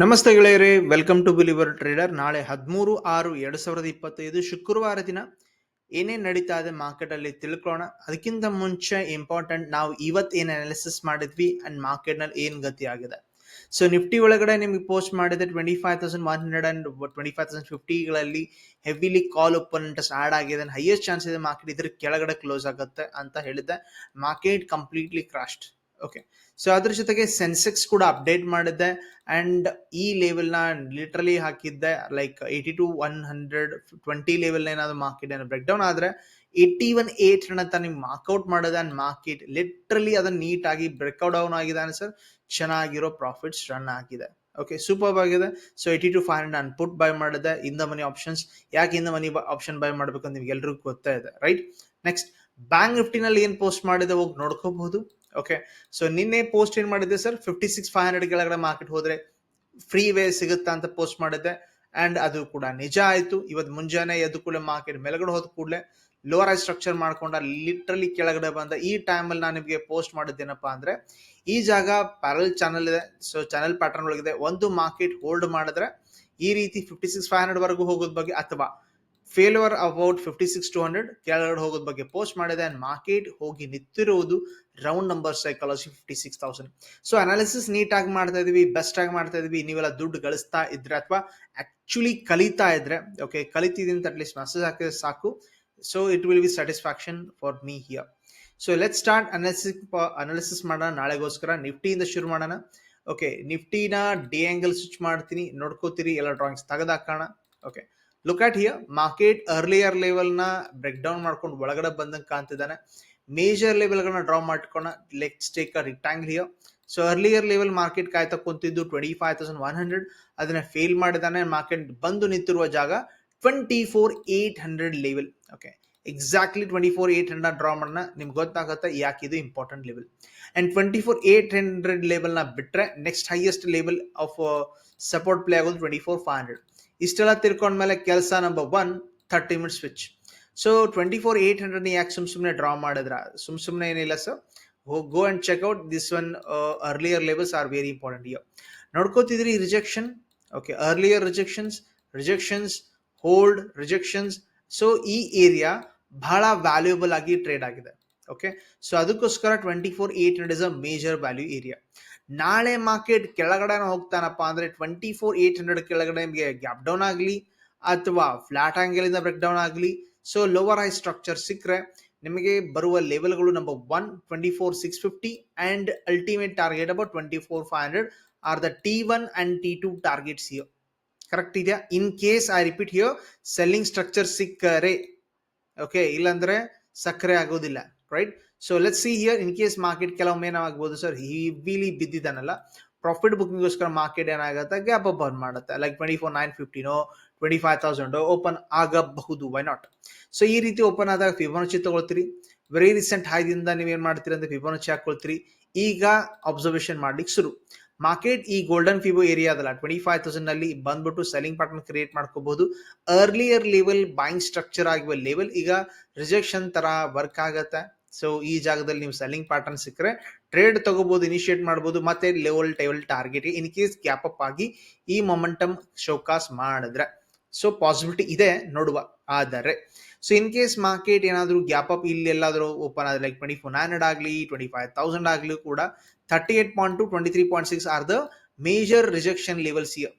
ನಮಸ್ತೆ ಗೆಳೆಯರೇ welcome to believer trader ನಾಳೆ ಹದಿಮೂರು ಆರು ಎರಡ್ ಸಾವಿರದ ಇಪ್ಪತ್ತೈದು ಶುಕ್ರವಾರ ದಿನ. ಏನೇನ್ ನಡೀತಾ ಇದೆ ಮಾರ್ಕೆಟ್ ಅಲ್ಲಿ ತಿಳ್ಕೊಳ್ಳೋಣ. ಅದಕ್ಕಿಂತ ಮುಂಚೆ ಇಂಪಾರ್ಟೆಂಟ್ ನಾವು ಇವತ್ತು ಏನ್ ಅನಾಲಿಸಿಸ್ ಮಾಡಿದ್ವಿ ಅಂಡ್ ಮಾರ್ಕೆಟ್ನಲ್ಲಿ ಏನ್ ಗತಿ ಆಗಿದೆ. ಸೊ ನಿಫ್ಟಿ ಒಳಗಡೆ ನಿಮಗೆ ಪೋಸ್ಟ್ ಮಾಡಿದ್ರೆ twenty five thousand one hundred and twenty five thousand ಫಿಫ್ಟಿಗಳಲ್ಲಿ heavily call open add ಆಗಿದೆ ಹೈಯೆಸ್ಟ್ ಚಾನ್ಸ್ ಇದೆ ಮಾರ್ಕೆಟ್ ಇದ್ರ ಕೆಳಗಡೆ ಕ್ಲೋಸ್ ಆಗುತ್ತೆ ಅಂತ ಹೇಳಿದ್ದೆ. Market completely crashed okay so ಅದ್ರ ಜೊತೆಗೆ ಸೆನ್ಸೆಕ್ಸ್ ಕೂಡ ಅಪ್ಡೇಟ್ ಮಾಡಿದ್ದೆ ಅಂಡ್ ಈ ಲೆವೆಲ್ನ ಲಿಟ್ರಲಿ ಹಾಕಿದ್ದೆ like eighty two one hundred twenty level ಏನಾದರೂ ಮಾರ್ಕೆಟ್ ಏನೋ ಬ್ರೇಕ್ ಡೌನ್ ಆದ್ರೆ ಏಯ್ಟಿ ಒನ್ ಏಟ್ ಅಂತ ನಿಮ್ಗೆ ಮಾರ್ಕ್ಔಟ್ ಮಾಡಿದೆ ಅಂಡ್ ಮಾರ್ಕೆಟ್ ಲಿಟ್ರಲಿ ಅದನ್ನ ನೀಟಾಗಿ ಬ್ರೇಕ್ಔಟ್ ಡೌನ್ ಆಗಿದೆ ಸರ್ ಚೆನ್ನಾಗಿರೋ ಪ್ರಾಫಿಟ್ಸ್ ರನ್ ಆಗಿದೆ. ಓಕೆ ಸೂಪರ್ ಆಗಿದೆ. So eighty two five hundred ನಾನು ಪುಟ್ ಬೈ ಮಾಡಿದೆ. ಇನ್ ದ ಮನಿ ಆಪ್ಷನ್ಸ್ ಯಾಕೆ ಇಂದ ಮನಿ ಆಪ್ಷನ್ ಬೈ ಮಾಡಬೇಕು ಅಂತ ನಿಮ್ಗೆ ಎಲ್ರಿಗೂ ಗೊತ್ತಾ ಇದೆ ರೈಟ್ ನೆಕ್ಸ್ಟ್ ಬ್ಯಾಂಕ್ ನಿಫ್ಟಿನಲ್ಲಿ ಏನು ಪೋಸ್ಟ್ ಮಾಡಿದೆ ಹೋಗಿ ನೋಡ್ಕೋಬಹುದು. ಓಕೆ ಸೊ ನಿನ್ನೆ ಪೋಸ್ಟ್ ಏನ್ ಮಾಡಿದ್ದೆ sir fifty six five hundred ಕೆಳಗಡೆ ಮಾರ್ಕೆಟ್ ಹೋದ್ರೆ ಫ್ರೀ ವೇ ಸಿಗುತ್ತಾ ಅಂತ ಪೋಸ್ಟ್ ಮಾಡಿದ್ದೆ. ಅಂಡ್ ಅದು ಕೂಡ ನಿಜ ಆಯ್ತು. ಇವತ್ತು ಮುಂಜಾನೆ ಎದ್ದು ಕೂಡಲೇ ಮಾರ್ಕೆಟ್ ಮೇಲ್ಗಡೆ ಹೋದ ಕೂಡಲೇ ಲೋವರ್ ಐ ಸ್ಟ್ರಕ್ಚರ್ ಮಾಡ್ಕೊಂಡ ಲಿಟ್ರಲಿ ಕೆಳಗಡೆ ಬಂದ ಈ ಟೈಮಲ್ಲಿ ನಾನು ನಿಮಗೆ ಪೋಸ್ಟ್ ಮಾಡಿದ್ದೇನಪ್ಪ ಅಂದ್ರೆ, ಈ ಜಾಗ ಪ್ಯಾರಲ್ ಚಾನಲ್ ಇದೆ. ಸೊ ಚಾನಲ್ ಪ್ಯಾಟರ್ನ್ ಒಳಗಿದೆ. ಒಂದು ಮಾರ್ಕೆಟ್ ಹೋಲ್ಡ್ ಮಾಡಿದ್ರೆ ಈ ರೀತಿ ಫಿಫ್ಟಿ ಸಿಕ್ಸ್ ಫೈವ್ ಹಂಡ್ರೆಡ್ ವರೆಗೂ ಹೋಗೋದ್ ಬಗ್ಗೆ ಅಥವಾ failure about fifty six two hundred ಕೆಳಗಡೆ ಹೋಗೋದ್ ಬಗ್ಗೆ ಪೋಸ್ಟ್ ಮಾಡಿದೆ ಅಂಡ್ ಮಾರ್ಕೆಟ್ ಹೋಗಿ ನಿಂತಿರುವುದು round number psychology fifty six thousand so analysis ನೀಟಾಗಿ ಮಾಡ್ತಾ ಇದೀವಿ ಬೆಸ್ಟ್ ಆಗಿ ಮಾಡ್ತಾ ಇದೀವಿ, ನೀವೆಲ್ಲ ದುಡ್ಡು ಗಳಿಸ್ತಾ ಇದ್ರೆ ಅಥವಾ ಆಕ್ಚುಲಿ ಕಲಿತಾ ಇದ್ರೆ ಓಕೆ ಕಲಿತಿದ್ದೀನಿ ಅಂತ ಅಟ್ಲೀಸ್ಟ್ ಮೆಸೇಜ್ ಹಾಕಿದ್ರೆ ಸಾಕು. So it will be satisfaction for me here so let start analysis analysis ಮಾಡೋಣ ನಾಳೆಗೋಸ್ಕರ. ನಿಫ್ಟಿಯಿಂದ ಶುರು ಮಾಡೋಣ. ಓಕೆ ನಿಫ್ಟಿನ ಡಿ ಆ್ಯಂಗಲ್ ಸ್ವಿಚ್ ಮಾಡ್ತೀನಿ. ನೋಡ್ಕೋತೀರಿ, ಎಲ್ಲ drawings ತೆಗೆದಾಕೋಣ. Okay look at here market earlier ಲೆವೆಲ್ನ break down ಮಾಡ್ಕೊಂಡು ಒಳಗಡೆ ಬಂದಂಗೆ ಕಾಣ್ತಿದ್ದಾನೆ. ಮೇಜರ್ ಲೆವೆಲ್ಗಳನ್ನ ಡ್ರಾ ಮಾಡ್ಕೊಂಡ let's take a rectangle here so earlier level market ಕಾಯ್ತಾ ಕುಂತಿದ್ದು twenty five thousand one hundred ಅದನ್ನ ಫೇಲ್ ಮಾಡಿದಾನೆ. ಮಾರ್ಕೆಟ್ ಬಂದು ನಿಂತಿರುವ ಜಾಗ twenty four eight hundred level okay exactly twenty four eight hundred draw ಮಾಡೋಣ. ನಿಮ್ಗೆ ಗೊತ್ತಾಗುತ್ತೆ ಯಾಕೆ ಇದು important level and twenty four eight hundred ಲೆವೆಲ್ನ ಬಿಟ್ಟರೆ next highest level of support play ಆಗೋದು ಟ್ವೆಂಟಿ ಫೋರ್ ಫೈವ್ ಹಂಡ್ರೆಡ್ ಇಷ್ಟೆಲ್ಲ ತಿರ್ಕೊಂಡ್ಮೇಲೆ ಕೆಲಸ number one thirty minute switch so twenty four eight hundred ಯಾಕೆ ಸುಮ್ ಸುಮ್ಮನೆ ಡ್ರಾ ಮಾಡಿದ್ರ? ಸುಮ್ ಸುಮ್ಮನೆ ಏನಿಲ್ಲ sir go and check out this one earlier levels are very important here ನೋಡ್ಕೋತಿದ್ರಿ rejection okay earlier rejections rejections hold rejections so ಈ area ಬಹಳ valuable ಆಗಿ ಟ್ರೇಡ್ ಆಗಿದೆ. ಓಕೆ ಸೊ ಅದಕ್ಕೋಸ್ಕರ twenty four eight hundred is a major value area ನಾಳೆ market ಕೆಳಗಡೆ ಹೋಗ್ತಾನಪ್ಪ ಅಂದ್ರೆ twenty four eight hundred ಕೆಳಗಡೆ ನಿಮಗೆ ಗ್ಯಾಪ್ ಡೌನ್ ಆಗಲಿ ಅಥವಾ ಫ್ಲಾಟ್ ಆಂಗಲ್ ಇಂದ ಬ್ರೇಕ್ ಡೌನ್ ಆಗಲಿ. ಸೊ ಲೋವರ್ ಹೈ ಸ್ಟ್ರಕ್ಚರ್ ಸಿಕ್ಕರೆ ನಿಮಗೆ ಬರುವ ಲೆವೆಲ್ಗಳು number one twenty four six fifty and ultimate target about twenty four five hundred are the T one and T two targets here correct ಇದೆಯಾ? In case I repeat here selling structure ಸಿಕ್ಕರೆ okay ಇಲ್ಲಾಂದ್ರೆ ಸಕ್ಕರೆ ಆಗೋದಿಲ್ಲ right so let see here in case market ಕೆಲವೊಮ್ಮೆ ಏನಾಗ್ಬೋದು sir heavily ಬಿದ್ದಿದ್ದಾನಲ್ಲ profit ಬುಕ್ಕಿಂಗ್ಗೋಸ್ಕರ market ಏನಾಗುತ್ತೆ gap up burn ಮಾಡುತ್ತೆ. ಲೈಕ್ ಟ್ವೆಂಟಿ ಫೋರ್ ನೈನ್ ಫಿಫ್ಟಿನೋ ಟ್ವೆಂಟಿ ಫೈವ್ ತೌಸಂಡ್ ಓಪನ್ ಆಗಬಹುದು ವೈ ನಾಟ್ ಸೊ ಈ ರೀತಿ ಓಪನ್ ಆದಾಗ ಫಿಬೋನಚಿ ತಗೊಳ್ತೀರಿ. ವೆರಿ ರೀಸೆಂಟ್ ಹೈದಿಂದ ಏನು ಮಾಡ್ತೀರಿ ಅಂದ್ರೆ ಫಿಬೋನಚಿ ಹಾಕೊಳ್ತೀರಿ. ಈಗ ಅಬ್ಸರ್ವೇಷನ್ ಮಾಡ್ಲಿಕ್ಕೆ ಶುರು. ಮಾರ್ಕೆಟ್ ಈ ಗೋಲ್ಡನ್ ಫಿಬೋ ಏರಿಯಾ ಅದಲ್ಲ ಟ್ವೆಂಟಿ ಫೈವ್ ತೌಸಂಡ್ನಲ್ಲಿ ಬಂದ್ಬಿಟ್ಟು ಸೆಲಿಂಗ್ ಪ್ಯಾಟರ್ನ್ ಕ್ರಿಯೇಟ್ ಮಾಡ್ಕೋಬಹುದು ಅರ್ಲಿಯರ್ ಲೆವೆಲ್ ಬೈಂಗ್ ಸ್ಟ್ರಕ್ಚರ್ ಆಗಿರುವ ಲೆವೆಲ್ ಈಗ ರಿಜೆಕ್ಷನ್ ತರ ವರ್ಕ್ ಆಗತ್ತೆ. ಸೊ ಈ ಜಾಗದಲ್ಲಿ ನೀವು ಸೆಲ್ಲಿಂಗ್ ಪ್ಯಾಟರ್ನ್ ಸಿಕ್ಕರೆ ಟ್ರೇಡ್ ತಗೋಬಹುದು ಇನಿಷಿಯೇಟ್ ಮಾಡಬಹುದು ಮತ್ತೆ level table target in case gap up ಆಗಿ ಈ ಮೊಮೆಂಟಮ್ ಶೋಕಾಸ್ ಮಾಡಿದ್ರೆ. ಸೊ ಪಾಸಿಬಿಲಿಟಿ ಇದೆ ನೋಡುವ. ಆದರೆ ಸೊ ಇನ್ ಕೇಸ್ ಮಾರ್ಕೆಟ್ ಏನಾದರೂ ಗ್ಯಾಪ್ ಅಪ್ ಇಲ್ಲಿ ಎಲ್ಲಾದರೂ ಓಪನ್ ಆದ್ರೆ ಲೈಕ್ ಟ್ವೆಂಟಿ ಫೋರ್ ಹಂಡ್ರೆಡ್ ಆಗಲಿ ಟ್ವೆಂಟಿ ಫೈವ್ ತೌಸಂಡ್ ಆಗಲಿ ಕೂಡ thirty eight point two twenty three point six are the major rejection levels here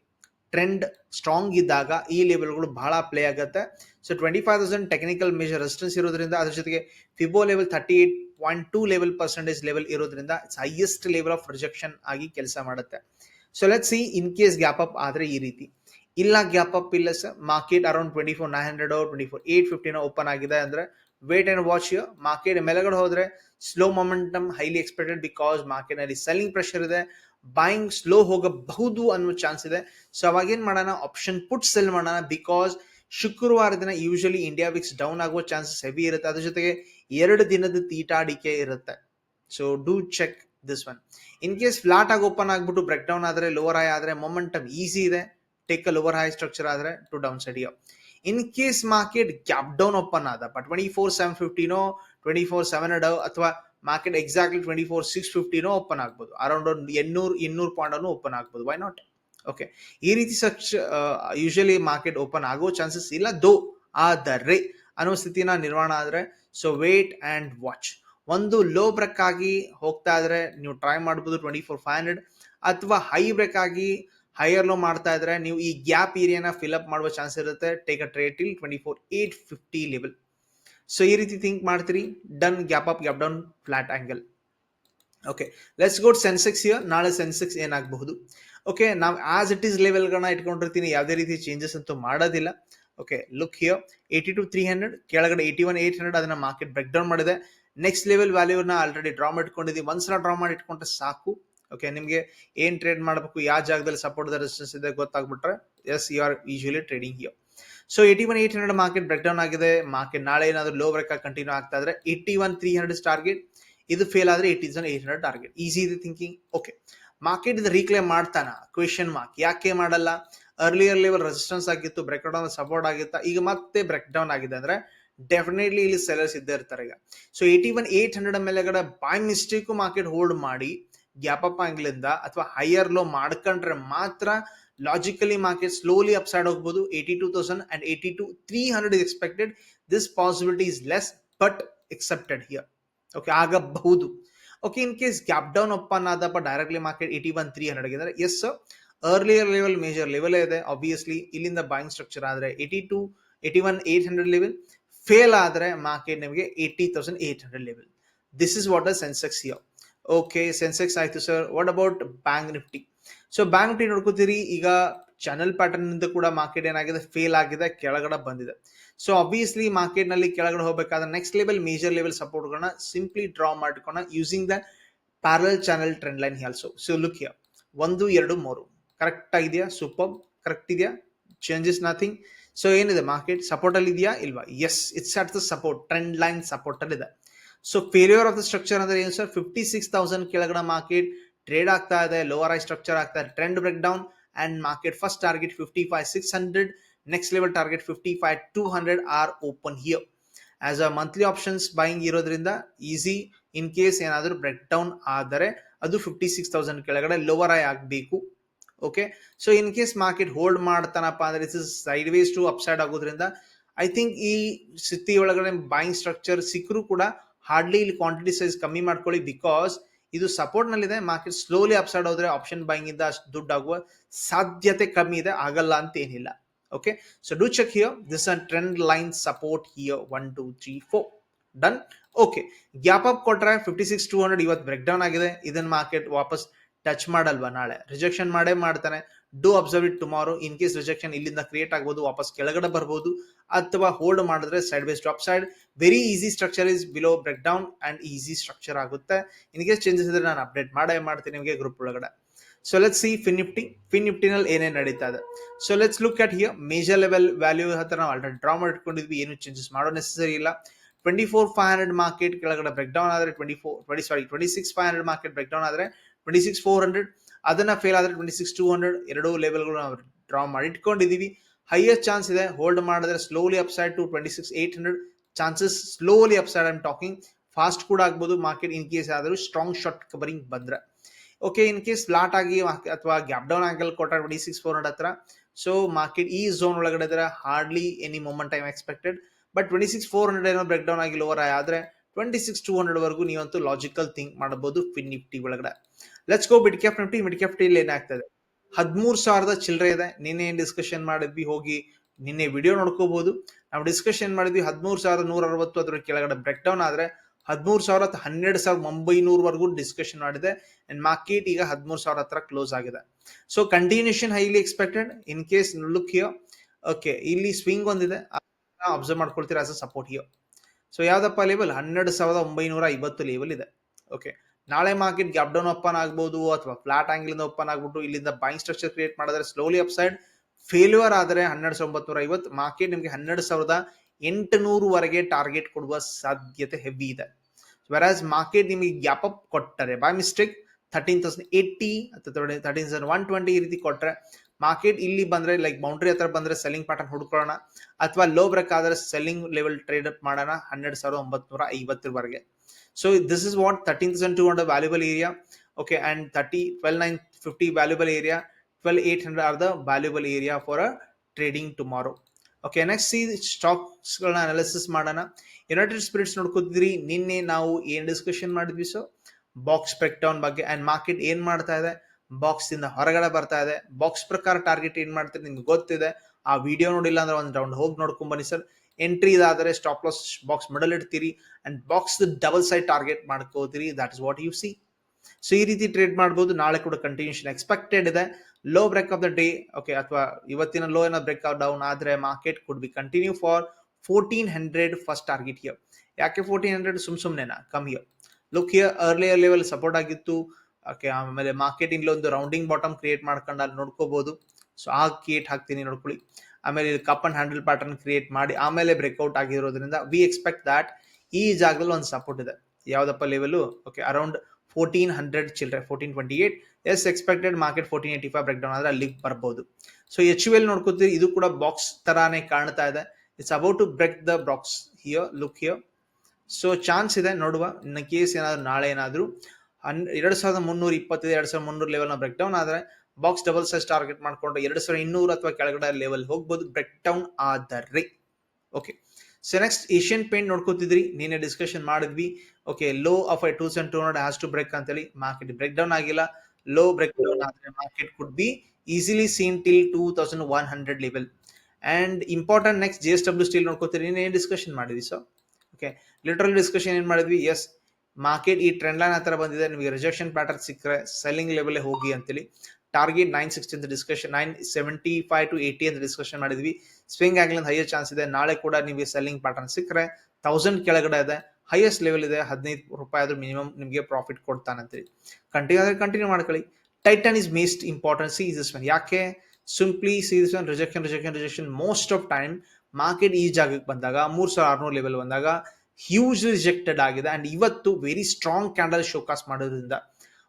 trend strong ಇದ್ದಾಗ ಈ ಲೆವೆಲ್ಗಳು ಬಹಳ ಪ್ಲೇ ಆಗುತ್ತೆ. So twenty five thousand technical major resistance ಇರೋದ್ರಿಂದ ಅದ್ರ ಜೊತೆಗೆ fibo level thirty eight point two level percentage level ಇರೋದ್ರಿಂದ it's highest level of rejection ಆಗಿ ಕೆಲಸ ಮಾಡುತ್ತೆ. So let see in case gap up ಆದರೆ ಈ ರೀತಿ. ಇಲ್ಲ ಗ್ಯಾಪ್ ಅಪ್ ಇಲ್ಲ sir market around twenty four nine hundred twenty four eight ಫಿಫ್ಟಿನ open ಆಗಿದೆ ಅಂದ್ರೆ ವೇಟ್ ಅಂಡ್ ವಾಚ್ ಮಾರ್ಕೆಟ್ ಮೇಲೆಗಡೆ ಹೋದ್ರೆ slow momentum highly expected because ಮಾರ್ಕೆಟ್ನಲ್ಲಿ ಸೆಲ್ಲಿಂಗ್ ಪ್ರೆಷರ್ ಇದೆ. ಬಾಯಿಂಗ್ ಸ್ಲೋ ಹೋಗಬಹುದು ಅನ್ನೋ ಚಾನ್ಸ್ ಇದೆ. ಸೊ ಅವಾಗ ಏನ್ ಮಾಡೋಣ? ಆಪ್ಷನ್ ಪುಟ್ ಸೆಲ್ ಮಾಡೋಣ ಬಿಕಾಸ್ ಶುಕ್ರವಾರ ದಿನ ಯೂಶಲಿ ಇಂಡಿಯಾ ವಿಕ್ಸ್ ಡೌನ್ ಆಗುವ ಚಾನ್ಸಸ್ ಹೆವಿ ಇರುತ್ತೆ. ಅದ್ರ ಜೊತೆಗೆ ಎರಡು ದಿನದ ತೀಟಾಡಿಕೆ ಇರುತ್ತೆ. So do check this one in case flat ಆಗಿ ಓಪನ್ ಆಗ್ಬಿಟ್ಟು ಬ್ರೇಕ್ ಡೌನ್ ಆದರೆ ಲೋವರ್ ಹೈ ಆದರೆ ಮೊಮೆಂಟಮ್ ಈಸಿ ಇದೆ. Take a lower high structure ಆದರೆ to downside in case market gap down open ಆದ ಬಟ್ ಟ್ವೆಂಟಿ ಫೋರ್ ಸೆವೆನ್ ಫಿಫ್ಟಿನೋ twenty four seven hundred ಅಥವಾ market exactly twenty four six ಫಿಫ್ಟಿನೋ open ಆಗ್ಬೋದು. Around ಒಂದು ಎನ್ನೂರು ಇನ್ನೂರು ಪಾಯಿಂಟ್ ಅನ್ನು ಓಪನ್ ಆಗ್ಬೋದು. ವೈ ನಾಟ್ ಓಕೆ ಈ ರೀತಿ ಸಚ್ ಯೂಶಲಿ ಮಾರ್ಕೆಟ್ ಓಪನ್ ಆಗೋ ಚಾನ್ಸಸ್ ಇಲ್ಲ ದೋ ಆದರೆ ಅನ್ನೋ ಸ್ಥಿತಿನ ನಿರ್ವಹಣ ಆದರೆ ಸೊ ವೇಟ್ ಆ್ಯಂಡ್ ವಾಚ್ ಒಂದು ಲೋ ಬ್ರೇಕ್ ಆಗಿ ಹೋಗ್ತಾ ಇದ್ರೆ, ನೀವು ಟ್ರೈ ಮಾಡ್ಬೋದು ಟ್ವೆಂಟಿ ಫೋರ್ ಫೈವ್ ಹಂಡ್ರೆಡ್ ಅಥವಾ ಹೈ ಬ್ರೇಕ್ ಆಗಿ ಹೈಯರ್ ಲೋ ಮಾಡ್ತಾ ಇದ್ರೆ ನೀವು ಈ ಗ್ಯಾಪ್ ಏರಿಯಾನ ಫಿಲ್ ಅಪ್ ಮಾಡುವ ಚಾನ್ಸ್ ಇರುತ್ತೆ. Take a trade till twenty four eight fifty level so ಈ ರೀತಿ ಥಿಂಕ್ ಮಾಡ್ತೀರಿ. Done gap up gap down flat angle okay let's go to Sensex here ನಾಳೆ ಸೆನ್ಸೆಕ್ಸ್ ಏನಾಗಬಹುದು? ಓಕೆ ನಾವು ಆಸ್ ಇಟ್ ಈಸ್ ಲೆವೆಲ್ಗಳನ್ನ ಇಟ್ಕೊಂಡಿರ್ತೀನಿ. ಯಾವುದೇ ರೀತಿ ಚೇಂಜಸ್ ಅಂತೂ ಮಾಡೋದಿಲ್ಲ. Okay look here eighty two three hundred ಕೆಳಗಡೆ ಏಯ್ಟಿ ಒನ್ ಏಯ್ಟ್ ಹಂಡ್ರೆಡ್ ಅದನ್ನ ಮಾರ್ಕೆಟ್ ಬ್ರೇಕ್ ಡೌನ್ ಮಾಡಿದೆ ನೆಕ್ಸ್ಟ್ ಲೆವೆಲ್ ವ್ಯಾಲ್ಯೂನ ಆಲ್ರೆಡಿ ಡ್ರಾ ಮಾಡಿಟ್ಕೊಂಡಿದ್ದೀವಿ. ಒಂದ್ಸಲ ಡ್ರಾ ಮಾಡಿ ಇಟ್ಕೊಂಡ್ರೆ ಸಾಕು. ಓಕೆ ನಿಮಗೆ ಏನ್ ಟ್ರೇಡ್ ಮಾಡಬೇಕು, ಯಾವ ಜಾಗದಲ್ಲಿ ಸಪೋರ್ಟ್ ರೆಸಿಸ್ಟೆನ್ಸ್ ಇದೆ ಗೊತ್ತಾಗ್ಬಿಟ್ರೆ as you are usually trading here so eighty one eight hundred market break down ಆಗಿದೆ. ಮಾರ್ಕೆಟ್ ನಾಳೆ ಏನಾದರೂ ಲೋ ಬ್ರೇಕ್ ಕಂಟಿನ್ಯೂ ಆಗ್ತಾ ಇದ್ರೆ eighty one three hundred target ಇದು ಫೇಲ್ ಆದ್ರೆ eighty one eight hundred target easy ಇದೆ thinking okay market ಇದು reclaim ಮಾಡ್ತಾನ ಕ್ವೆಶನ್ ಮಾರ್ಕ್ ಯಾಕೆ ಮಾಡಲ್ಲ? ಅರ್ಲಿಯರ್ ಲೆವೆಲ್ ರೆಸಿಸ್ಟೆನ್ಸ್ ಆಗಿತ್ತು ಬ್ರೇಕ್ ಡೌನ್ ಸಪೋರ್ಟ್ ಆಗಿತ್ತು? ಈಗ ಮತ್ತೆ ಬ್ರೇಕ್ ಡೌನ್ ಆಗಿದೆ ಅಂದ್ರೆ ಡೆಫಿನೆಟ್ಲಿ ಇಲ್ಲಿ ಸೆಲರ್ಸ್ ಇದ್ದೇ ಇರ್ತಾರೆ ಈಗ. So eighty one eight hundred ಮೇಲೆ ಬೈ ಮಿಸ್ಟೇಕ್ ಮಾರ್ಕೆಟ್ ಹೋಲ್ಡ್ ಮಾಡಿ ಗ್ಯಾಪ್ ಅಪ್ ಇಂದ ಅಥವಾ ಹೈಯರ್ ಲೋ ಮಾಡ್ಕೊಂಡ್ರೆ ಮಾತ್ರ ಲಾಜಿಕಲಿ ಮಾರ್ಕೆಟ್ ಸ್ಲೋಲಿ ಅಪ್ಸೈಡ್ ಹೋಗ್ಬೋದು. Eighty two thousand and eighty two three hundred is expected this possibility is less but excepted here okay ಆಗಬಹುದು. Okay in case gap down open Adappa directly market eighty one three hundred ಅಂದ್ರೆ yes earlier level major level ಇದೆ. Obviously ಇಲ್ಲಿಂದ buying structure ಆದ್ರೆ eighty two eighty one eight hundred level fail ಆದ್ರೆ market ನಿಮಗೆ eighty thousand eight hundred level this is what a Sensex here okay Sensex ಆಯ್ತು sir what about bank Nifty so bank Nifty ನೋಡ್ಕೋತೀರಿ, ಈಗ channel pattern ಇಂದ ಕೂಡ market ಏನಾಗಿದೆ? Fail ಆಗಿದೆ, ಕೆಳಗಡೆ ಬಂದಿದೆ. ಸೊ ಅಬ್ವಿಯಸ್ಲಿ ಮಾರ್ಕೆಟ್ನಲ್ಲಿ ಕೆಳಗಡೆ ಹೋಗಬೇಕಾದ್ರೆ ನೆಕ್ಸ್ಟ್ ಲೆವೆಲ್ ಮೇಜರ್ ಲೆವೆಲ್ ಸಪೋರ್ಟ್ಗಳನ್ನ ಸಿಂಪ್ಲಿ ಡ್ರಾ ಮಾಡ್ಕೊಂಡು using the parallel channel trend line also so look here ಒಂದು, ಎರಡು, ಮೂರು. ಕರೆಕ್ಟ್ ಆಗಿದೆಯಾ? ಸೂಪರ್ ಕರೆಕ್ಟ್ ಇದೆಯಾ? ಚೇಂಜಸ್ ನಥಿಂಗ್ ಸೊ ಏನಿದೆ? ಮಾರ್ಕೆಟ್ ಸಪೋರ್ಟ್ ಅಲ್ಲಿ ಇದೆಯಾ? ಇಲ್ವಾ? Yes it's at the support trend line support ಅಲ್ಲಿ ಇದೆ so failure of the structure ಅಂದ್ರೆ ಏನು ಸರ್ ಫಿಫ್ಟಿ ಸಿಕ್ಸ್ ತೌಸಂಡ್ ಕೆಳಗಡೆ ಮಾರ್ಕೆಟ್ ಟ್ರೇಡ್ ಆಗ್ತಾ ಇದೆ ಲೋವರ್ ಐ ಸ್ಟ್ರಕ್ಚರ್ ಆಗ್ತಾ ಇದೆ trend break down and market first target fifty five six hundred next level target fifty five two hundred are open here as a monthly options buying ಇರೋದ್ರಿಂದ easy in case ಏನಾದರೂ break down ಆದರೆ ಅದು fifty six thousand ಕೆಳಗಡೆ lower high ಆಗಬೇಕು. Okay so in case market hold ಮಾಡ್ತಾನಪ್ಪ ಅಂದ್ರೆ it's sideways to upside ಆಗೋದ್ರಿಂದ I think ಈ ಸ್ಥಿತಿ ಒಳಗಡೆ ಬೈಯಿಂಗ್ ಸ್ಟ್ರಕ್ಚರ್ ಸಿಕ್ಕರೂ ಕೂಡ ಹಾರ್ಡ್ಲಿ ಇಲ್ಲಿ ಕ್ವಾಂಟಿಟಿ ಸೈಜ್ ಕಮ್ಮಿ ಮಾಡ್ಕೊಳ್ಳಿ ಬಿಕಾಸ್ ಇದು ಸಪೋರ್ಟ್ ನಲ್ಲಿದೆ ಮಾರ್ಕೆಟ್ ಸ್ಲೋಲಿ ಅಪ್ಸೈಡ್ ಹೋದ್ರೆ ಆಪ್ಷನ್ ಬೈಂಗ್ ಇಂದ ಅಷ್ಟು ದುಡ್ಡು ಆಗುವ ಸಾಧ್ಯತೆ ಕಮ್ಮಿ ಇದೆ, ಆಗಲ್ಲ ಅಂತ ಏನಿಲ್ಲ. Okay so do check here this on trend line support here one two three four done okay gap up ಕೊಟ್ರೆ ಫಿಫ್ಟಿ ಸಿಕ್ಸ್ ಟೂ ಹಂಡ್ರೆಡ್ ಇವತ್ತು ಬ್ರೇಕ್ ಡೌನ್ ಆಗಿದೆ. ಇದನ್ನ ಮಾರ್ಕೆಟ್ ವಾಪಸ್ ಟಚ್ ಮಾಡಲ್ವಾ ನಾಳೆ? ರಿಜೆಕ್ಷನ್ ಮಾಡೇ ಮಾಡ್ತಾನೆ. Do observe it tomorrow in case rejection ಇಲ್ಲಿಂದ ಕ್ರಿಯೇಟ್ ಆಗ್ಬೋದು, ವಾಪಸ್ ಕೆಳಗಡೆ ಬರ್ಬೋದು, ಅಥವಾ ಹೋಲ್ಡ್ ಮಾಡಿದ್ರೆ side by stop side very easy structure is below break down and easy structure ಆಗುತ್ತೆ. ಇನ್ ಕೇಸ್ ಚೇಂಜಸ್ ಇದ್ರೆ ನಾನು ಅಪ್ಡೇಟ್ ಮಾಡೇ ಮಾಡ್ತೀನಿ ನಿಮಗೆ ಗ್ರೂಪ್ ಒಳಗಡೆ. So let's see Fin Nifty Fin ನಿಫ್ಟಿನಲ್ಲಿ ಏನೇನು ನಡೀತಾ ಇದೆ. So let's look at here major level value ಹತ್ರ ನಾವು ಆಲ್ರೆಡಿ ಡ್ರಾ ಮಾಡಿಟ್ಕೊಂಡಿದ್ವಿ. ಏನು ಚೇಂಜಸ್ ಮಾಡೋ ನೆಸೆಸರಿ ಇಲ್ಲ. Twenty four five hundred market ಕೆಳಗಡೆ ಬ್ರೇಕ್ ಡೌನ್ ಆದರೆ twenty four twenty sorry twenty six five hundred market break down ಆದರೆ ಟ್ವೆಂಟಿ ಸಿಕ್ಸ್ ಫೋರ್ ಹಂಡ್ರೆಡ್ ಅದನ್ನ fail ಆದರೆ ಟ್ವೆಂಟಿ ಸಿಕ್ಸ್ ಟೂ ಹಂಡ್ರೆಡ್ ಎರಡು ಲೆವೆಲ್ಗಳು ನಾವು ಡ್ರಾ ಮಾಡಿ ಇಟ್ಕೊಂಡಿದ್ದೀವಿ ಹೈಯೆಸ್ಟ್ ಚಾನ್ಸ್ ಇದೆ ಹೋಲ್ಡ್ ಮಾಡಿದ್ರೆ slowly upside to twenty six eight hundred chances slowly upside I'm talking fast ಕೂಡ ಆಗ್ಬೋದು ಮಾರ್ಕೆಟ್ ಇನ್ ಕೇಸ್ ಆದರೂ ಸ್ಟ್ರಾಂಗ್ ಶಾರ್ಟ್ ಕವರಿಂಗ್ ಬಂದ್ರೆ. ಓಕೆ ಇನ್ ಕೇಸ್ ಲಾಟ್ ಆಗಿ ಅಥವಾ ಗ್ಯಾಪ್ ಡೌನ್ ಆಂಗಲ್ ಕೊಟ್ಟ ಟ್ವೆಂಟಿ ಸಿಕ್ಸ್ ಫೋರ್ ಹಂಡ್ರೆಡ್ ಹತ್ರ. So market ಈ zone ಒಳಗಡೆ ಇದ್ರೆ hardly any moment time expected but twenty six four hundred ಏನೋ ಬ್ರೇಕ್ ಡೌನ್ ಆಗಿ ಲೋವರ್ ಆದರೆ ಟ್ವೆಂಟಿ ಸಿಕ್ಸ್ ಟೂ ಹಂಡ್ರೆಡ್ ವರೆಗೂ ನೀವಂತೂ ಲಾಜಿಕಲ್ ಥಿಂಕ್ ಮಾಡಬಹುದು ಫಿನ್ ನಿಫ್ಟಿ ಒಳಗಡೆ. Let's go mid cap Nifty mid cap ಇಲ್ಲಿ ಏನಾಗ್ತದೆ? ಹದಿಮೂರು ಸಾವಿರದ ಚಿಲ್ಲರೆ ಇದೆ. ನಿನ್ನೆ ಡಿಸ್ಕಷನ್ ಮಾಡಿದ್ವಿ? ಹೋಗಿ ನಿನ್ನೆ ವಿಡಿಯೋ ನೋಡ್ಕೋಬಹುದು ನಾವು ಡಿಸ್ಕಷನ್ ಮಾಡಿದ್ವಿ ಹದಿಮೂರು ಸಾವಿರದ ನೂರ ಅರವತ್ತು ಅದರ ಕೆಳಗಡೆ ಬ್ರೇಕ್ ಡೌನ್ ಆದ್ರೆ ಹದಿಮೂರು ಸಾವಿರ ಹನ್ನೆರಡು ಸಾವಿರದ ಒಂಬೈನೂರವರೆಗೂ ಡಿಸ್ಕಷನ್ ಮಾಡಿದೆ. ಅಂಡ್ ಮಾರ್ಕೆಟ್ ಈಗ ಹದಿಮೂರು ಸಾವಿರ ಹತ್ರ ಕ್ಲೋಸ್ ಆಗಿದೆ. So continuation highly expected in case look here okay ಇಲ್ಲಿ ಸ್ವಿಂಗ್ ಒಂದಿದೆ. Observe ಮಾಡ್ಕೊಳ್ತೀರಾ as a support here so ಯಾವ್ದಪ್ಪ ಲೆವೆಲ್ ಹನ್ನೆರಡು ಸಾವಿರದ ಒಂಬೈನೂರ ಐವತ್ತು ಲೆವೆಲ್ ಇದೆ. ಓಕೆ ನಾಳೆ ಮಾರ್ಕೆಟ್ ಗ್ಯಾಪ್ ಡೌನ್ ಓಪನ್ ಆಗ್ಬೋದು ಅಥವಾ ಫ್ಲಾಟ್ ಆಂಗಿಲ್ ಓಪನ್ ಆಗ್ಬಿಟ್ಟು ಇಲ್ಲಿಂದ ಬೈಂಗ್ ಸ್ಟ್ರಕ್ಚರ್ ಕ್ರಿಯೇಟ್ ಮಾಡಿದ್ರೆ ಸ್ಲೋಲಿ ಅಪ್ಸೈಡ್ ಫೇಲ್ಯೂರ್ ಆದರೆ ಹನ್ನೆರಡು ಸಾವಿರದ ಒಂಬತ್ತು ಐವತ್ತು ಮಾರ್ಕೆಟ್ ನಿಮಗೆ ಹನ್ನೆರಡು ಸಾವಿರದ ಎಂಟುನೂರುವರೆಗೆ ಟಾರ್ಗೆಟ್ ಕೊಡುವ ಸಾಧ್ಯತೆ ಹೆವಿ ಇದೆ. ವೆರಾಸ್ ಮಾರ್ಕೆಟ್ ನಿಮಗೆ ಗ್ಯಾಪ್ ಅಪ್ ಕೊಟ್ಟರೆ by mistake thirteen thousand eighty ಅಥವಾ ತರ್ಟೀನ್ ತೌಸಂಡ್ ಒನ್ ಟ್ವೆಂಟಿ ಈ ರೀತಿ ಕೊಟ್ಟರೆ ಮಾರ್ಕೆಟ್ ಇಲ್ಲಿ ಬಂದ್ರೆ ಲೈಕ್ ಬೌಂಡ್ರಿ ಹತ್ರ ಬಂದ್ರೆ ಸೆಲ್ಲಿಂಗ್ ಪ್ಯಾಟರ್ನ್ ಹುಡ್ಕೊಳ್ಳೋಣ. ಅಥವಾ ಲೋ ಬ್ರೇಕ್ ಆದ್ರೆ ಸೆಲ್ಲಿಂಗ್ ಲೆವೆಲ್ ಟ್ರೇಡ್ ಅಪ್ ಮಾಡೋಣ ಹನ್ನೆರಡು ಸಾವಿರದ ಒಂಬತ್ನೂರ ಐವತ್ತರವರೆಗೆ. So this is what thirteen thousand two hundred valuable area okay and thirty twelve nine fifty valuable area twelve eight hundred are the valuable area for a trading tomorrow okay next see ಸ್ಟಾಕ್ಸ್ಗಳನ್ನ analysis ಮಾಡೋಣ. United Spirits ನೋಡ್ಕೋತಿದ್ರಿ, ನಿನ್ನೆ ನಾವು ಏನ್ discussion ಮಾಡಿದ್ವಿ so box down ಬಗ್ಗೆ and market ಏನ್ ಮಾಡ್ತಾ ಇದೆ? ಬಾಕ್ಸ್ ಇಂದ ಹೊರಗಡೆ ಬರ್ತಾ ಇದೆ. ಬಾಕ್ಸ್ ಪ್ರಕಾರ ಟಾರ್ಗೆಟ್ ಏನ್ ಮಾಡ್ತಾರೆ ನಿಮ್ಗೆ ಗೊತ್ತಿದೆ. ಆ ವಿಡಿಯೋ ನೋಡಿಲ್ಲ ಅಂದ್ರೆ ಒಂದು ರೌಂಡ್ ಹೋಗಿ ನೋಡ್ಕೊಂಡ್ ಬನ್ನಿ ಸರ್ ಎಂಟ್ರಿ ಇದಾದರೆ stop loss box middle ಇಡ್ತೀರಿ and box double side target ಮಾಡ್ಕೋತೀರಿ. That is what you see so ಈ ರೀತಿ ಟ್ರೇಡ್ ಮಾಡ್ಬೋದು. ನಾಳೆ ಕೂಡ ಕಂಟಿನ್ಯೂಷನ್ ಎಕ್ಸ್ಪೆಕ್ಟೆಡ್ ಇದೆ. Low break of the day okay ಅಥವಾ ಇವತ್ತಿನ ಲೋ ಏನೋ ಬ್ರೇಕ್ ಡೌನ್ ಆದ್ರೆ market could be continue for fourteen hundred first target here ಯಾಕೆ ಫೋರ್ಟೀನ್ ಹಂಡ್ರೆಡ್ ಸುಮ್ ಸುಮ್ನೆನಾ come here look here earlier level support ಆಗಿತ್ತು. ಓಕೆ ಆಮೇಲೆ ಮಾರ್ಕೆಟಿಂಗ್ಲಿ ಒಂದು ರೌಂಡಿಂಗ್ ಬಾಟಮ್ ಕ್ರಿಯೇಟ್ ಮಾಡ್ಕೊಂಡು ಅಲ್ಲಿ ನೋಡ್ಕೋಬಹುದು ಸೊ ಆ ಕ್ರಿಯೇಟ್ ಹಾಕ್ತೀನಿ ನೋಡ್ಕೊಳ್ಳಿ. ಆಮೇಲೆ ಇಲ್ಲಿ cup and handle pattern create ಮಾಡಿ, ಆಮೇಲೆ ಬ್ರೇಕ್ಔಟ್ ಆಗಿರೋದ್ರಿಂದ ವಿ ಎಕ್ಸ್ಪೆಕ್ಟ್ ದ್ಯಾಟ್ ಈ ಜಾಗದಲ್ಲಿ ಒಂದು ಸಪೋರ್ಟ್ ಇದೆ. ಯಾವ್ದಪ್ಪ level okay around fourteen hundred ಚಿಲ್ಡ್ರೆ fourteen twenty eight as expected market fourteen eighty five break down ಆದ್ರೆ ಅಲ್ಲಿಗೆ ಬರ್ಬೋದು. ಸೊ ಎಚ್ ಯು ಎಲ್ ನೋಡ್ಕೋತೀರಿ, ಇದು ಕೂಡ ಬಾಕ್ಸ್ ತರಾನೇ ಕಾಣ್ತಾ ಇದೆ. It's about to break the box here look here so chance ಇದೆ, ನೋಡುವ. ಇನ್ನು ಕೇಸ್ ಏನಾದ್ರು, ನಾಳೆ ಏನಾದ್ರು. ಹನ್, ಎರಡು ಸಾವಿರದ ಮುನ್ನೂರ ಇಪ್ಪತ್ತೈದು, ಎರಡು ಸಾವಿರದ ಮುನ್ನೂರು ಲೆವೆಲ್ನ ಬ್ರೇಕ್ ಡೌನ್ ಆದ್ರೆ ಬಾಕ್ಸ್ ಡಬಲ್ ಸೈಜ್ ಟಾರ್ಗೆಟ್ ಮಾಡ್ಕೊಂಡು ಎರಡು ಸಾವಿರದ ಇನ್ನೂರು ಅಥವಾ ಕೆಳಗಡೆ ಲೆವೆಲ್ ಹೋಗ್ಬೋದು ಬ್ರೇಕ್ ಡೌನ್ ಆದರೆ. Okay so next Asian Paint ನೋಡ್ಕೋತಿದ್ರಿ ನೀನೆ ಡಿಸ್ಕಷನ್ ಮಾಡಿದ್ವಿ. Okay low of I two cent two hundred has to break ಅಂತೇಳಿ ಮಾರ್ಕೆಟ್ ಬ್ರೇಕ್ ಡೌನ್ ಆಗಿಲ್ಲ. ಲೋ ಬ್ರೇಕ್ ಡೌನ್ ಆದ್ರೆ market could be easily seen till two thousand one hundred level and important next G S W Steel ನೋಡ್ಕೋತೀರಿ ಏನು discussion ಮಾಡಿದ್ವಿ so okay literal discussion ಏನು ಮಾಡಿದ್ವಿ? Yes market ಈ trend line ಹತ್ರ ಬಂದಿದೆ, ನಿಮಗೆ ರಿಜೆಕ್ಷನ್ ಪ್ಯಾಟರ್ನ್ ಸಿಕ್ಕರೆ ಸೆಲ್ಲಿಂಗ್ ಲೆವೆಲ್ ಹೋಗಿ ಅಂತೇಳಿ ಟಾರ್ಗೆಟ್ ನೈನ್ ಸಿಕ್ಸ್ಟಿ ಅಂತ discussion nine seventy five to eighty ಅಂತ ಡಿಸ್ಕಷನ್ ಮಾಡಿದ್ವಿ. ಸ್ವಿಂಗ್ ಆಗ್ಲಿಂದ ಹೈಯರ್ ಚಾನ್ಸ್ ಇದೆ. ನಾಳೆ ಕೂಡ ನಿಮಗೆ ಸೆಲ್ಲಿಂಗ್ ಪ್ಯಾಟರ್ನ್ ಸಿಕ್ಕರೆ ತೌಸಂಡ್ ಕೆಳಗಡೆ ಇದೆ. ಹೈಯೆಸ್ಟ್ ಲೆವೆಲ್ ಇದೆ. ಹದಿನೈದು ರೂಪಾಯಿ ಆದರೂ ಮಿನಿಮಮ್ ನಿಮಗೆ ಪ್ರಾಫಿಟ್ ಕೊಡ್ತಾನೆ ಅಂತೇಳಿ. ಕಂಟಿನ್ಯೂ ಆದರೆ ಕಂಟಿನ್ಯೂ ಮಾಡ್ಕೊಳ್ಳಿ. Titan is most important see this one ಯಾಕೆ? Simply see this rejection rejection rejection most of time market ಈ ಜಾಗಕ್ಕೆ ಬಂದಾಗ, ಮೂರು ಸಾವಿರ ಆರುನೂರು ಲೆವೆಲ್ ಬಂದಾಗ ಹ್ಯೂಜ್ ರಿಜೆಕ್ಟೆಡ್ ಆಗಿದೆ. ಅಂಡ್ ಇವತ್ತು ವೆರಿ ಸ್ಟ್ರಾಂಗ್ ಕ್ಯಾಂಡಲ್ ಶೋಕಾಸ್ ಮಾಡೋದ್ರಿಂದ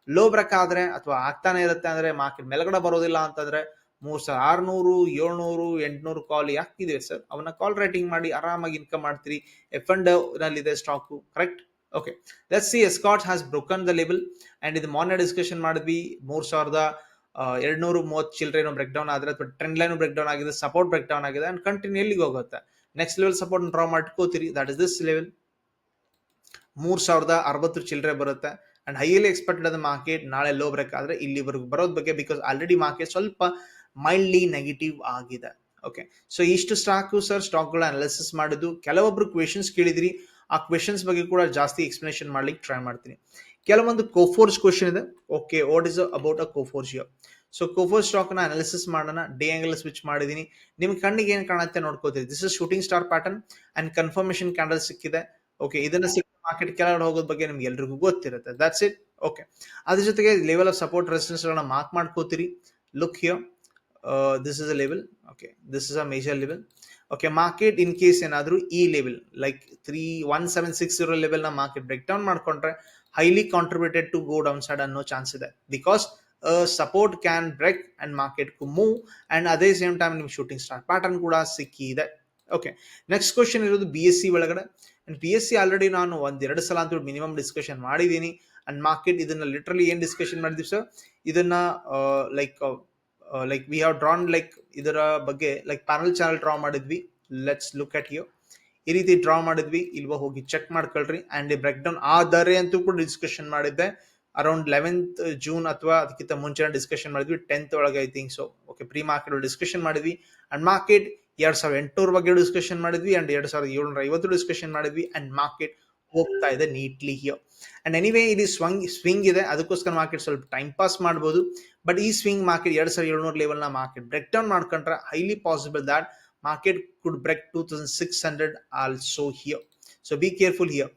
ಲೋ ಬ್ರೇಕ್ ಆದ್ರೆ ಅಥವಾ ಆಗ್ತಾನೆ ಇರುತ್ತೆ ಅಂದ್ರೆ ಮಾರ್ಕೆಟ್ ಮೇಲ್ಗಡೆ ಬರೋದಿಲ್ಲ ಅಂತಂದ್ರೆ ಮೂರ್ ಸಾವಿರ ಆರ್ನೂರು, ಏಳ್ನೂರು, ಎಂಟ್ನೂರು ಕಾಲ್ ಯಾಕಿದೆ ಸರ್ ಅವನ್ನ ಕಾಲ್ ರೈಟಿಂಗ್ ಮಾಡಿ ಆರಾಮಾಗಿ ಇನ್ಕಮ್ ಮಾಡ್ತೀರಿ. ಎಫ್ ಅಂಡ್ ನಲ್ಲಿದೆ stock correct okay let's see Escort has broken the level and ಇದು ಮಾರ್ನೆ ಡಿಸ್ಕಷನ್ ಮಾಡಿದ್ವಿ. ಮೂರ್ ಸಾವಿರದ ಎರಡ್ನೂರು ಮೂವತ್ತು ಚಿಲ್ಡ್ರೇನು ಬ್ರೇಕ್ ಡೌನ್ ಆದ್ರೆ ಅಥವಾ ಟ್ರೆಂಡ್ ಲೈನ್ ಬ್ರೇಕ್ ಡೌನ್ ಆಗಿದೆ ಸಪೋರ್ಟ್ ಬ್ರೇಕ್ ಡೌನ್ ಆಗಿದೆ. ಅಂಡ್ ಕಂಟಿನ್ಯೂ ಎಲ್ಲಿಗೆ ಹೋಗುತ್ತೆ? ನೆಕ್ಸ್ಟ್ ಲೆವೆಲ್ ಸಪೋರ್ಟ್ ಡ್ರಾ ಮಾಡ್ಕೋತೀರಿ ದಟ್ ಇಸ್ ದಿಸ್ ಲೆವೆಲ್ ಮೂರು ಸಾವಿರದ ಅರವತ್ತು ಚಿಲ್ಲರೆ ಬರುತ್ತೆ. ಅಂಡ್ ಹೈಲಿ ಎಕ್ಸ್ಪೆಕ್ಟೆಡ್ ಅದ ಮಾರ್ಕೆಟ್ ನಾಳೆ ಲೋ ಬ್ರೇಕ್ ಆದ್ರೆ ಇಲ್ಲಿವರೆಗೂ ಬರೋದ್ ಬಗ್ಗೆ ಬಿಕಾಸ್ ಆಲ್ರೆಡಿ ಮಾರ್ಕೆಟ್ ಸ್ವಲ್ಪ ಮೈಲ್ಡ್ಲಿ ನೆಗೆಟಿವ್ ಆಗಿದೆ. ಓಕೆ ಸೊ ಇಷ್ಟು ಸ್ಟಾಕು ಸರ್ ಸ್ಟಾಕ್ಗಳ ಅನಾಲಿಸಿಸ್ ಮಾಡಿದ್ದು ಕೆಲವೊಬ್ರು ಕ್ವೆಶನ್ಸ್ ಕೇಳಿದ್ರಿ. ಆ ಕ್ವೆಶನ್ಸ್ ಬಗ್ಗೆ ಕೂಡ ಜಾಸ್ತಿ ಎಕ್ಸ್ಪ್ಲನೇಷನ್ ಮಾಡ್ಲಿಕ್ಕೆ ಟ್ರೈ ಮಾಡ್ತೀನಿ. ಕೆಲವೊಂದು ಕೋಫೋರ್ಸ್ ಕ್ವೆಶನ್ ಇದೆ. Okay what is about a Coforge here so ಕೋಫೋ ಸ್ಟಾಕ್ನ ಅನಾಲಿಸಿಸ್ ಮಾಡೋಣ ಡೇ ಆಂಗಲ್ ಸ್ವಿಚ್ ಮಾಡಿದೀನಿ. ನಿಮ್ ಕಣ್ಣಿಗೆ ಏನ್ ಕಾಣುತ್ತೆ ನೋಡ್ಕೋತೀರಿ? This is shooting star pattern and confirmation candle ಸಿಕ್ಕಿದೆ. ಓಕೆ ಇದನ್ನ ಸಿಕ್ಕ ಮಾರ್ಕೆಟ್ ಕೆಳಗಡೆ ಹೋಗೋದ್ ಬಗ್ಗೆ ನಿಮ್ಗೆ ಎಲ್ರಿಗೂ ಗೊತ್ತಿರುತ್ತೆ. ದಟ್ಸ್ ಇಟ್ ಓಕೆ ಅದ್ರ ಜೊತೆಗೆ ಲೆವೆಲ್ ಆಫ್ ಸಪೋರ್ಟ್ ರೆಸಿಸ್ಟೆನ್ಸ್ ಗಳನ್ನ ಮಾರ್ಕ್ ಮಾಡ್ಕೋತೀರಿ. Look here this is a level okay this is a major level okay market in case ಏನಾದರೂ ಈ level like three one seven six ಇರೋ ಲೆವೆಲ್ನ ಮಾರ್ಕೆಟ್ ಬ್ರೇಕ್ ಡೌನ್ ಮಾಡ್ಕೊಂಡ್ರೆ highly contributed to go down side ಅನ್ನೋ chance ಇದೆ. Because support can break and market ಕು move and ಅದೇ same time ನಿಮ್ಗೆ ಶೂಟಿಂಗ್ ಸ್ಟಾರ್ ಪ್ಯಾಟರ್ನ್ ಕೂಡ ಸಿಕ್ಕಿದೆ ಓಕೆ ನೆಕ್ಸ್ಟ್ ಕ್ವಶನ್ ಇರೋದು ಬಿ ಎಸ್ ಸಿ ಒಳಗಡೆ and B S C already ನಾನು ಒಂದ್ ಎರಡು ಸಲ ಅಂತೂ ಮಿನಿಮಮ್ ಡಿಸ್ಕಷನ್ ಮಾಡಿದ್ದೀನಿ ಅಂಡ್ ಮಾರ್ಕೆಟ್ ಇದನ್ನ ಲಿಟ್ರಲಿ ಏನ್ ಡಿಸ್ಕಷನ್ ಮಾಡಿದ್ವಿ ಸರ್ ಇದನ್ನ like like we have drawn like ಇದರ ಬಗ್ಗೆ ಲೈಕ್ ಪ್ಯಾನಲ್ ಚಾನಲ್ ಡ್ರಾ ಮಾಡಿದ್ವಿ ಲೆಟ್ಸ್ ಲುಕ್ ಅಟ್ ಯು ಈ ರೀತಿ ಡ್ರಾ ಮಾಡಿದ್ವಿ ಇಲ್ವಾ ಹೋಗಿ ಚೆಕ್ ಮಾಡ್ಕೊಳ್ರಿ. ಅಂಡ್ ಬ್ರೇಕ್ ಡೌನ್ ಆದರೆ ಅಂತೂ ಕೂಡ ಡಿಸ್ಕಷನ್ ಮಾಡಿದ್ದೆ. ಅರೌಂಡ್ ಲೆವೆಂತ್ ಜೂನ್ ಅಥವಾ ಅದಕ್ಕಿಂತ ಮುಂಚೆ ಡಿಸ್ಕಷನ್ ಮಾಡಿದ್ವಿ ಟೆಂತ್ ಒಳಗೆ I think so okay pre market discussion ಮಾಡಿದ್ವಿ. ಅಂಡ್ ಮಾರ್ಕೆಟ್ ಎರಡ್ ಸಾವಿರದ ಎಂಟುನೂರ ಬಗ್ಗೆ ಡಿಸ್ಕಷನ್ ಮಾಡಿದ್ವಿ ಅಂಡ್ ಎರಡ್ ಸಾವಿರದ ಏಳ್ನೂರ ಐವತ್ತು ಡಿಸ್ಕಷನ್ ಮಾಡಿದ್ವಿ ಅಂಡ್ ಮಾರ್ಕೆಟ್ ಹೋಗ್ತಾ ಇದೆ ನೀಟ್ಲಿ ಹಿಯರ್ ಅಂಡ್ ಎನಿವೇ ಇಲ್ಲಿ ಸ್ವಂಗ್ ಸ್ವಿಂಗ್ ಇದೆ. ಅದಕ್ಕೋಸ್ಕರ ಮಾರ್ಕೆಟ್ ಸ್ವಲ್ಪ ಟೈಮ್ ಪಾಸ್ ಮಾಡ್ಬೋದು. ಬಟ್ ಈ ಸ್ವಿಂಗ್ ಮಾರ್ಕೆಟ್ ಎರಡ್ ಸಾವಿರದ ಏಳ್ನೂರ ಲೆವೆಲ್ನ ಮಾರ್ಕೆಟ್ ಬ್ರೇಕ್ ಡೌನ್ ಮಾಡ್ಕೊಂಡ್ರೆ highly possible that market could break two thousand six hundred also here so be careful here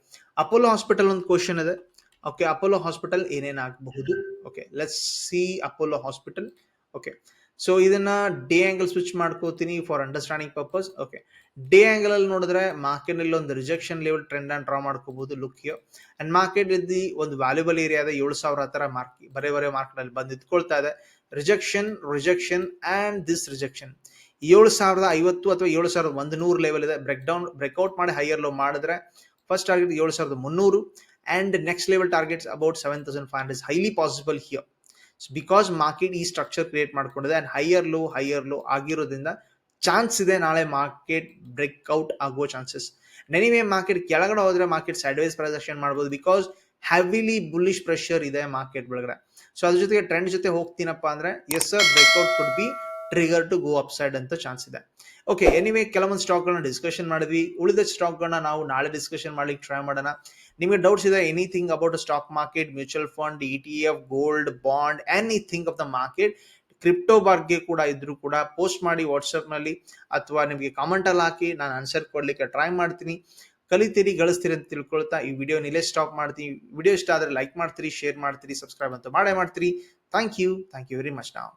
Apollo Hospital ಒಂದು ಕ್ವಶನ್ ಇದೆ. Okay Apollo Hospital ಏನೇನಾಗಬಹುದು okay let's see Apollo Hospital okay so ಇದನ್ನ day angle switch ಮಾಡ್ಕೋತೀನಿ for understanding purpose okay day angle ಅಲ್ಲಿ ನೋಡಿದ್ರೆ market ಅಲ್ಲಿ ಒಂದು rejection level trend ಅನ್ನು draw ಮಾಡ್ಕೋಬಹುದು. ಲುಕ್ ಯೋ ಅಂಡ್ ಮಾರ್ಕೆಟ್ ಇಲ್ಲಿ ಒಂದು ವ್ಯಾಲ್ಯೂಬಲ್ ಏರಿಯಾದ ಏಳು ಸಾವಿರ ಹತ್ರ ಮಾರ್ಕ್ ಬರೇ ಬರೇ ಮಾರ್ಕೆಟ್ ಅಲ್ಲಿ ಬಂದು ನಿಂತ್ಕೊಳ್ತಾ ಇದೆ. Rejection rejection and this rejection ಏಳು ಸಾವಿರದ ಐವತ್ತು ಅಥವಾ ಏಳು ಸಾವಿರದ ಒಂದು ನೂರು ಲೆವೆಲ್ ಇದೆ. ಬ್ರೇಕ್ ಡೌನ್ ಬ್ರೇಕ್ಔಟ್ ಮಾಡಿ ಹೈಯರ್ ಲೋ ಮಾಡಿದ್ರೆ ಫಸ್ಟ್ ಟಾರ್ಗೆಟ್ ಏಳು ಸಾವಿರದ ಮುನ್ನೂರು. Next level targets about seven thousand five hundred highly possible here because market ಈ ಸ್ಟ್ರಕ್ಚರ್ ಕ್ರಿಯೇಟ್ ಮಾಡ್ಕೊಂಡಿದೆ and higher low higher low ಆಗಿರೋದ್ರಿಂದ ಚಾನ್ಸ್ ಇದೆ ನಾಳೆ ಮಾರ್ಕೆಟ್ ಬ್ರೇಕ್ಔಟ್ ಆಗುವ ಚಾನ್ಸಸ್ ಎನಿವೇ ಮಾರ್ಕೆಟ್ ಕೆಳಗಡೆ ಹೋದ್ರೆ ಮಾರ್ಕೆಟ್ ಸೈಡ್ವೈಸ್ ಪ್ರದರ್ಶನ ಮಾಡ್ಬೋದು ಬಿಕಾಸ್ ಹೆವಿಲಿ ಬುಲ್ಲಿಶ್ ಪ್ರೆಷರ್ ಇದೆ ಮಾರ್ಕೆಟ್ ಒಳಗಡೆ. ಸೊ ಅದ್ರ ಜೊತೆಗೆ ಟ್ರೆಂಡ್ ಜೊತೆ ಹೋಗ್ತೀನಪ್ಪ ಅಂದ್ರೆ yes sir breakout could be trigger to go upside ಅಂತ ಚಾನ್ಸ್ ಇದೆ. ಓಕೆ ಎನಿವೆ ಕೆಲವೊಂದು ಸ್ಟಾಕ್ಗಳನ್ನ ಡಿಸ್ಕಷನ್ ಮಾಡಿದ್ವಿ. ಉಳಿದ ಸ್ಟಾಕ್ಗಳನ್ನ ನಾವು ನಾಳೆ ಡಿಸ್ಕಷನ್ ಮಾಡ್ಲಿಕ್ಕೆ ಟ್ರೈ ಮಾಡೋಣ. ನಿಮಗೆ ಡೌಟ್ಸ್ ಇದೆ anything about stock market mutual fund E T F gold bond anything of the market crypto ಬಗ್ಗೆ ಕೂಡ ಇದ್ರು ಕೂಡ ಪೋಸ್ಟ್ ಮಾಡಿ ವಾಟ್ಸಪ್ನಲ್ಲಿ ಅಥವಾ ನಿಮಗೆ ಕಾಮೆಂಟ್ ಅಲ್ಲಿ ಹಾಕಿ ನಾನು ಆನ್ಸರ್ ಕೊಡ್ಲಿಕ್ಕೆ ಟ್ರೈ ಮಾಡ್ತೀನಿ. ಕಲಿತೀರಿ, ಗಳಿಸ್ತೀರಿ ಅಂತ ತಿಳ್ಕೊಳ್ತಾ ಈ ವಿಡಿಯೋ ನಿಲ್ಲೇ ಸ್ಟಾಪ್ ಮಾಡ್ತೀನಿ. ವಿಡಿಯೋ ಇಷ್ಟ ಆದರೆ ಲೈಕ್ ಮಾಡ್ತೀರಿ ಶೇರ್ ಮಾಡ್ತೀರಿ ಸಬ್ಸ್ಕ್ರೈಬ್ ಅಂತ ಮಾಡೇ ಮಾಡ್ತೀರಿ. Thank you thank you very much ನಾವು